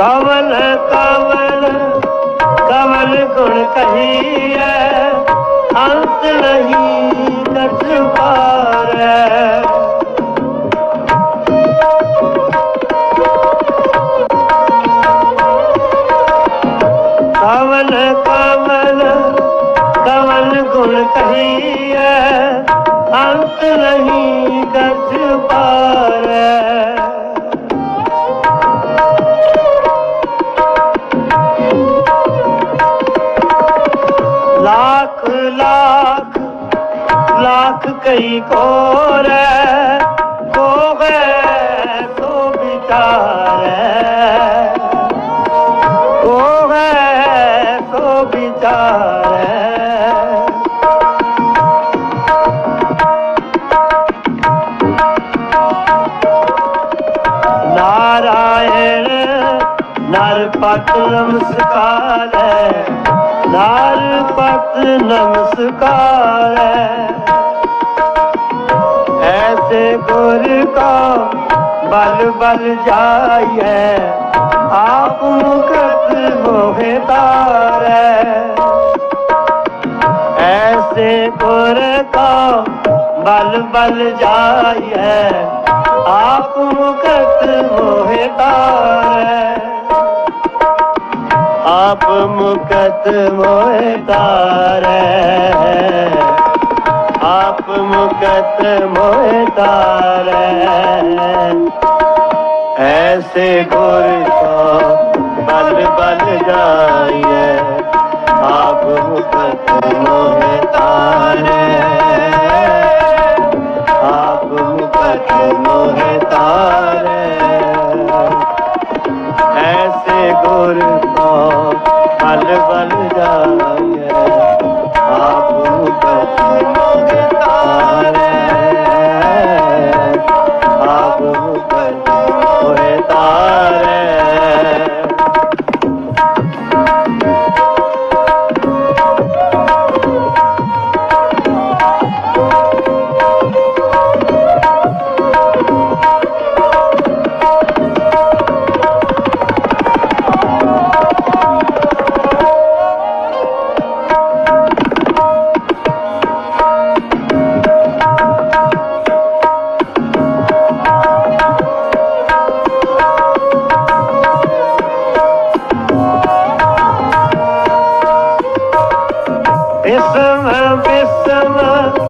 कवन कवल कवन गुण कंत पार। नथ कवल कवन गुण क अंत नहीं गज पार। लाख लाख लाख कई को तो बिचार। तो बिचार। नरपत नमस्कार नरपत नमस्कार ऐसे गुर का बल बल जाइए आप मुकत मोहतार ऐसे गुर का बल बल जाइए आप मुकत मोहतार आप ਆਪ ਮੁਕਤ ਮੋਏ ਤਾਰੇ। ਆਪ ਮੁਕਤ ਮੋਏ ਤਾਰੇ। ਐਸੇ ਗੁਰ ਕੋ लाल बन जाओ Yes, sir.